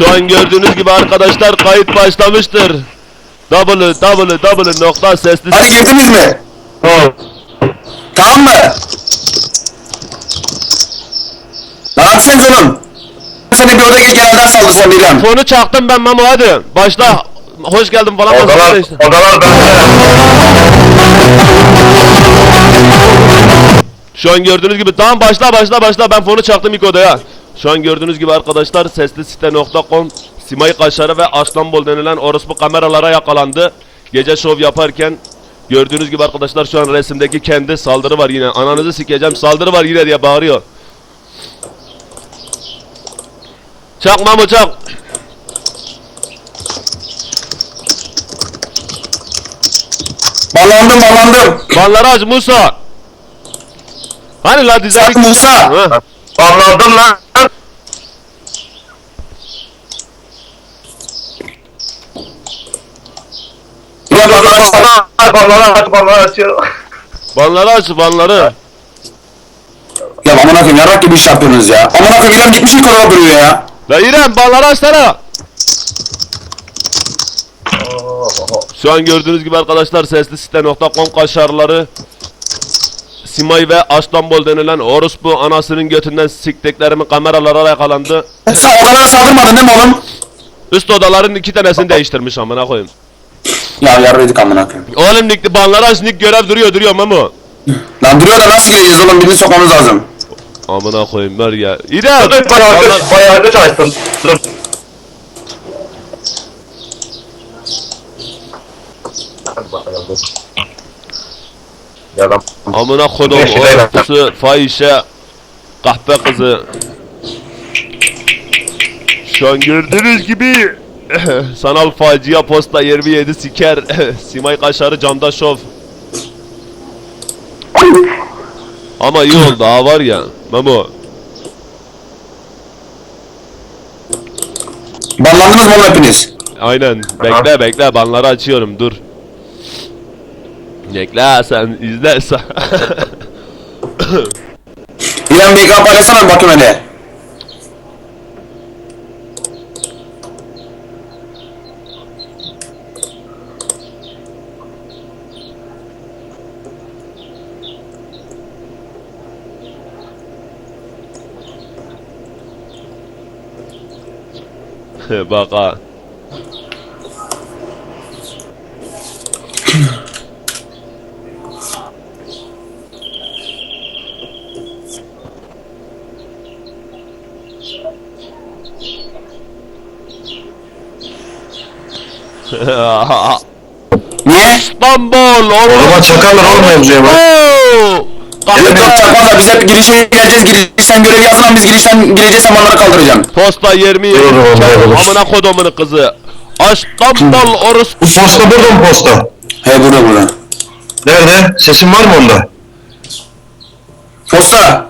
Şu an gördüğünüz gibi arkadaşlar kayıt başlamıştır. www nokta sesli Hadi girdiniz mi? Tamam mı? Ne yapacaksınız oğlum? Seni bir odaya genelden saldı sen Bilal. Fonu çaktım ben Memo hadi. Başla. Hoş geldin falan. Odalar, işte. odalar bende. Şu an gördüğünüz gibi tamam başla başla başla ben fonu çaktım ilk odaya. Şu an gördüğünüz gibi arkadaşlar seslisite.com Simay Kaşarı ve Aslanbol denilen orospu kameralara yakalandı. Gece şov yaparken gördüğünüz gibi arkadaşlar şu an resimdeki kendi saldırı var yine. Ananızı sikeceğim saldırı var yine diye bağırıyor. Çak Mamo çak. Ballandım ballandım. Banları aç Musa. Hani la dizelik. Musa. Ha. Anladım lan. Ya ballandım. Ballar aç, ballar açıyor. Banları aç banları. Ya amına koyayım yarak gibi iş yapıyorsunuz ya. Amına koyayım İrem gitmiş ilk odada duruyor ya. La İrem banları açsana. Şu an gördüğünüz gibi arkadaşlar seslisite.com kaşarları Simay ve Aslanbol denilen orospu anasının götünden siktiklerimin kameralara yakalandı. Sen odalara saldırmadın değil mi oğlum? Üst odaların iki tanesini değiştirmiş amına koyayım. Ya yarraydık amına koyayım. Oğlum Nick banları aç Nick görev duruyor duruyor Memo. Lan duruyor da nasıl gireceğiz oğlum birini sokmamız lazım. Amına koyayım ver ya. İrem. Dur, bayağı banlar- geç, bayağı geç açtın. Dur. Hadi bakalım, Amına kodum orospusu fahişe kahpe kızı. Şu an gördüğünüz gibi sanal facia posta 27 siker Simay Kaşarı camda şov. Ama iyi oldu ha var ya Memo. Ballandınız mı hepiniz? Aynen bekle bekle banları açıyorum dur. Bekle sen izle sen. İrem bir ekran paylaşsana hele. Bak ha. Niye? İstanbul Ama çakarlar oğlum mevzuya bak. Evet yok çakmazlar biz hep girişe geleceğiz girişten görev yazılan biz girişten gireceğiz sen onları kaldıracaksın. Posta 20 Dur, dur, dur, dur. amına kodumun kızı. İstanbul orospu. Bu posta burada mı posta? He burada burada. Nerede? Sesin var mı onda? Posta